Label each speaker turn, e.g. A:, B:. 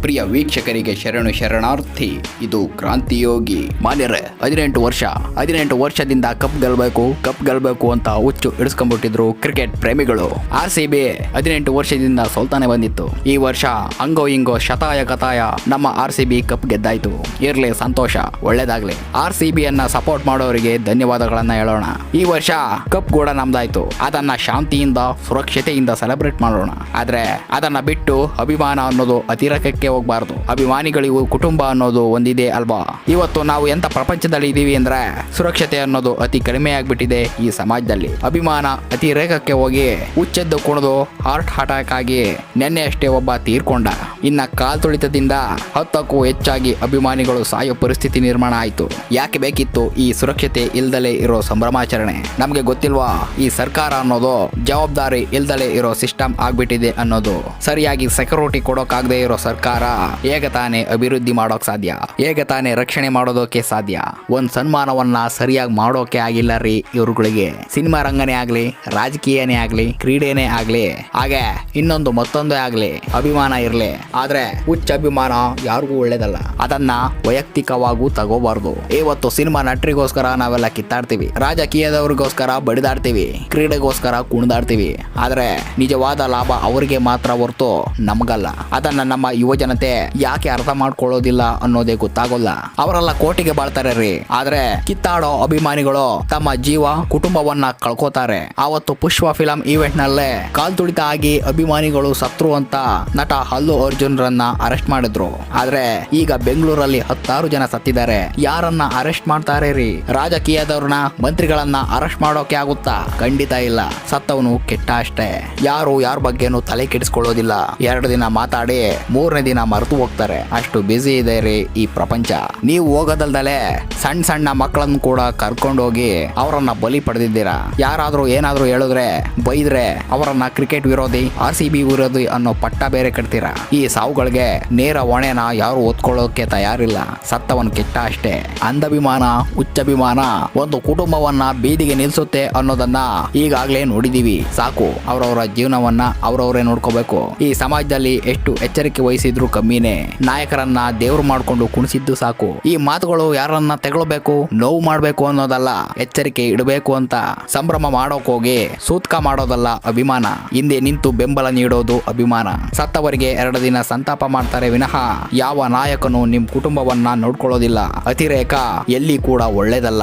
A: ಪ್ರಿಯ ವೀಕ್ಷಕರಿಗೆ ಶರಣು ಶರಣಾರ್ಥಿ, ಇದು ಕ್ರಾಂತಿಯೋಗಿ ಮಾನ್ಯರೇ, ಹದಿನೆಂಟು ವರ್ಷ. ಹದಿನೆಂಟು ವರ್ಷದಿಂದ ಕಪ್ ಗೆಲ್ಬೇಕು ಕಪ್ ಗೆಲ್ಬೇಕು ಅಂತ ಹುಚ್ಚು ಇಡಿಸ್ಕೊಂಡ್ಬಿಟ್ಟಿದ್ರು ಕ್ರಿಕೆಟ್ ಪ್ರೇಮಿಗಳು. ಆರ್ ಸಿ ಬಿ ಹದಿನೆಂಟು ವರ್ಷದಿಂದ ಸೋಲ್ತಾನೆ ಬಂದಿತ್ತು. ಈ ವರ್ಷ ಅಂಗೋ ಇಂಗೋ ಶತಾಯ ಕತಾಯ ನಮ್ಮ ಆರ್ ಸಿ ಬಿ ಕಪ್ ಗೆದ್ದಾಯ್ತು. ಇರ್ಲಿ ಸಂತೋಷ, ಒಳ್ಳೇದಾಗ್ಲಿ. ಆರ್ ಸಿ ಬಿ ಅನ್ನ ಸಪೋರ್ಟ್ ಮಾಡೋರಿಗೆ ಧನ್ಯವಾದಗಳನ್ನ ಹೇಳೋಣ. ಈ ವರ್ಷ ಕಪ್ ಕೂಡ ನಮ್ದಾಯ್ತು. ಅದನ್ನ ಶಾಂತಿಯಿಂದ, ಸುರಕ್ಷತೆಯಿಂದ ಸೆಲೆಬ್ರೇಟ್ ಮಾಡೋಣ. ಆದ್ರೆ ಅದನ್ನ ಬಿಟ್ಟು ಅಭಿಮಾನ ಅನ್ನೋದು ಅತಿರೇಕಕ್ಕೆ ಹೋಗ್ಬಾರ್ದು. ಅಭಿಮಾನಿಗಳಿಗೂ ಕುಟುಂಬ ಅನ್ನೋದು ಒಂದಿದೆ ಅಲ್ವಾ? ಇವತ್ತು ನಾವು ಎಂತ ಪ್ರಪಂಚದಲ್ಲಿ ಇದೀವಿ ಅಂದ್ರೆ ಸುರಕ್ಷತೆ ಅನ್ನೋದು ಅತಿ ಕಡಿಮೆ ಆಗ್ಬಿಟ್ಟಿದೆ ಈ ಸಮಾಜದಲ್ಲಿ. ಅಭಿಮಾನ ಅತಿ ರೇಖಕ್ಕೆ ಹೋಗಿ ಹುಚ್ಚೆದ್ದು ಕುಣಿದು ಹಾರ್ಟ್ ಅಟ್ಯಾಕ್ ಆಗಿ ನಿನ್ನೆ ಅಷ್ಟೇ ಒಬ್ಬ ತೀರ್ಕೊಂಡ. ಇನ್ನ ಕಾಲ್ ತುಳಿತದಿಂದ ಹತ್ತಕ್ಕೂ ಹೆಚ್ಚಾಗಿ ಅಭಿಮಾನಿಗಳು ಸಾಯೋ ಪರಿಸ್ಥಿತಿ ನಿರ್ಮಾಣ ಆಯ್ತು. ಯಾಕೆ ಬೇಕಿತ್ತು ಈ ಸುರಕ್ಷತೆ ಇಲ್ದಲೇ ಇರೋ ಸಂಭ್ರಮಾಚರಣೆ? ನಮ್ಗೆ ಗೊತ್ತಿಲ್ವಾ ಈ ಸರ್ಕಾರ ಅನ್ನೋದು ಜವಾಬ್ದಾರಿ ಇಲ್ದಲೇ ಇರೋ ಸಿಸ್ಟಮ್ ಆಗ್ಬಿಟ್ಟಿದೆ ಅನ್ನೋದು? ಸರಿಯಾಗಿ ಸೆಕ್ಯೂರಿಟಿ ಕೊಡೋಕಾಗದೆ ಇರೋ ಸರ್ಕಾರ ಹೇಗೆ ತಾನೇ ಅಭಿವೃದ್ಧಿ ಮಾಡೋಕ್ ಸಾಧ್ಯ. ಹೇಗೆ ತಾನೇ ರಕ್ಷಣೆ ಮಾಡೋದಕ್ಕೆ ಸಾಧ್ಯ. ಒಂದ್ ಸನ್ಮಾನವನ್ನ ಸರಿಯಾಗಿ ಮಾಡೋಕೆ ಆಗಿಲ್ಲ ರೀ ಇವ್ರುಗಳಿಗೆ. ಸಿನಿಮಾ ರಂಗನೇ ಆಗ್ಲಿ, ರಾಜಕೀಯನೇ ಆಗ್ಲಿ, ಕ್ರೀಡೆನೇ ಆಗ್ಲಿ. ಹಾಗೆ ಇನ್ನೊಂದು ಮತ್ತೊಂದೇ ಆಗ್ಲಿ. ಅಭಿಮಾನ ಇರ್ಲಿ. ಆದ್ರೆ ಹುಚ್ಚ ಅಭಿಮಾನ ಯಾರಿಗೂ ಒಳ್ಳೇದಲ್ಲ. ಅದನ್ನ ವೈಯಕ್ತಿಕವಾಗೂ ತಗೋಬಾರ್ದು. ಇವತ್ತು ಸಿನಿಮಾ ನಟರಿಗೋಸ್ಕರ ನಾವೆಲ್ಲ ಕಿತ್ತಾಡ್ತೀವಿ. ರಾಜಕೀಯದವ್ರಿಗೋಸ್ಕರ ಬಡಿದಾಡ್ತೀವಿ. ಕ್ರೀಡೆಗೋಸ್ಕರ ಕುಣಿದಾಡ್ತೀವಿ. ಆದ್ರೆ ನಿಜವಾದ ಲಾಭ ಅವರಿಗೆ ಮಾತ್ರ ಹೊರತು ನಮಗಲ್ಲ. ಅದನ್ನ ನಮ್ಮ ಯುವ ಜನತೆ ಯಾಕೆ ಅರ್ಥ ಮಾಡ್ಕೊಳ್ಳೋದಿಲ್ಲ ಅನ್ನೋದೇ ಗೊತ್ತಾಗೋಲ್ಲ. ಅವರೆಲ್ಲ ಕೋಟಿಗೆ ಬಾಳ್ತಾರೆ ರೀ. ಆದ್ರೆ ಕಿತ್ತಾಡೋ ಅಭಿಮಾನಿಗಳು ತಮ್ಮ ಜೀವ, ಕುಟುಂಬವನ್ನ ಕಳ್ಕೋತಾರೆ. ಆವತ್ತು ಪುಷ್ಪ ಫಿಲಂ ಈವೆಂಟ್ ನಲ್ಲೇ ಕಾಲ್ ತುಳಿತ ಆಗಿ ಅಭಿಮಾನಿಗಳು ಸತ್ರು ಅಂತ ನಟ ಅಲ್ಲು ಅರ್ಜುನ್ ರನ್ನ ಅರೆಸ್ಟ್ ಮಾಡಿದ್ರು. ಆದ್ರೆ ಈಗ ಬೆಂಗಳೂರಲ್ಲಿ ಹತ್ತಾರು ಜನ ಸತ್ತಿದ್ದಾರೆ. ಯಾರನ್ನ ಅರೆಸ್ಟ್ ಮಾಡ್ತಾರೆ ರೀ? ರಾಜಕೀಯದವ್ರನ್ನ, ಮಂತ್ರಿಗಳನ್ನ ಅರೆಸ್ಟ್ ಮಾಡೋಕೆ ಆಗುತ್ತಾ? ಖಂಡಿತ ಇಲ್ಲ. ಸತ್ತವನು ಕೆಟ್ಟ ಅಷ್ಟೇ. ಯಾರು ಯಾರ ಬಗ್ಗೆನೂ ತಲೆ ಕೆಡಿಸ್ಕೊಳ್ಳೋದಿಲ್ಲ. ಎರಡು ದಿನ ಮಾತಾಡಿ, ಮೂರನೇ ದಿನ ಮರೆತು ಹೋಗ್ತಾರೆ. ಅಷ್ಟು ಬ್ಯುಸಿ ಇದೆ ರೀ ಈ ಪ್ರಪಂಚ. ನೀವು ಹೋಗೋದಲ್ದಲೆ ಸಣ್ಣ ಸಣ್ಣ ಮಕ್ಕಳನ್ನು ಕೂಡ ಕರ್ಕೊಂಡು ಹೋಗಿ ಅವರನ್ನ ಬಲಿ ಪಡೆದಿದ್ದೀರಾ? ಯಾರಾದ್ರೂ ಏನಾದ್ರೂ ಹೇಳಿದ್ರೆ, ಬೈದ್ರೆ ಅವರನ್ನ ಕ್ರಿಕೆಟ್ ವಿರೋಧಿ ಆರ್ ಸಿ ಬಿ ವಿರೋಧಿ ಅನ್ನೋ ಪಟ್ಟ ಬೇರೆ ಕಟ್ತೀರಾ? ಈ ಸಾವುಗಳಿಗೆ ನೇರ ಹೊಣೆನ ಯಾರು ಓದ್ಕೊಳ್ಳೋಕೆ ತಯಾರಿಲ್ಲ. ಸತ್ತವನ್ ಕೆಟ್ಟ ಅಷ್ಟೇ. ಅಂಧಭಿಮಾನ, ಹುಚ್ಚಭಿಮಾನ, ಒಂದು ಕುಟುಂಬವನ್ನ ಬೀದಿಗೆ ನಿಲ್ಸುತ್ತೆ ಅನ್ನೋದನ್ನ ಈಗಾಗ್ಲೇ ನೋಡಿದೀವಿ. ಸಾಕು, ಅವರವರ ಜೀವನವನ್ನ ಅವರವರೇ ನೋಡ್ಕೋಬೇಕು. ಈ ಸಮಾಜದಲ್ಲಿ ಎಷ್ಟು ಎಚ್ಚರಿಕೆ ವಹಿಸಿದ್ರು ಕಮ್ಮಿನೇ ನಾಯಕರನ್ನ ದೇವ್ರು ಮಾಡ್ಕೊಂಡು ಕುಣಿಸಿದ್ದು ಸಾಕು. ಈ ಮಾತುಗಳು ಯಾರನ್ನ ತೆಗೊಳ್ಬೇಕು, ನೋವು ಮಾಡ್ಬೇಕು ಅನ್ನೋದಲ್ಲ, ಎಚ್ಚರಿಕೆ ಇಡಬೇಕು ಅಂತ ಸಂಭ್ರಮ ಮಾಡೋಕ್ ಹೋಗಿ ಸೂತ್ಕ ಮಾಡೋದಲ್ಲ ಅಭಿಮಾನ. ಹಿಂದೆ ನಿಂತು ಬೆಂಬಲ ನೀಡೋದು ಅಭಿಮಾನ. ಸತ್ತವರಿಗೆ ಎರಡು ದಿನ ಸಂತಾಪ ಮಾಡ್ತಾರೆ ವಿನಃ ಯಾವ ನಾಯಕನು ನಿಮ್ ಕುಟುಂಬವನ್ನ ನೋಡ್ಕೊಳ್ಳೋದಿಲ್ಲ. ಅತಿರೇಕ ಎಲ್ಲಿ ಕೂಡ ಒಳ್ಳೇದಲ್ಲ.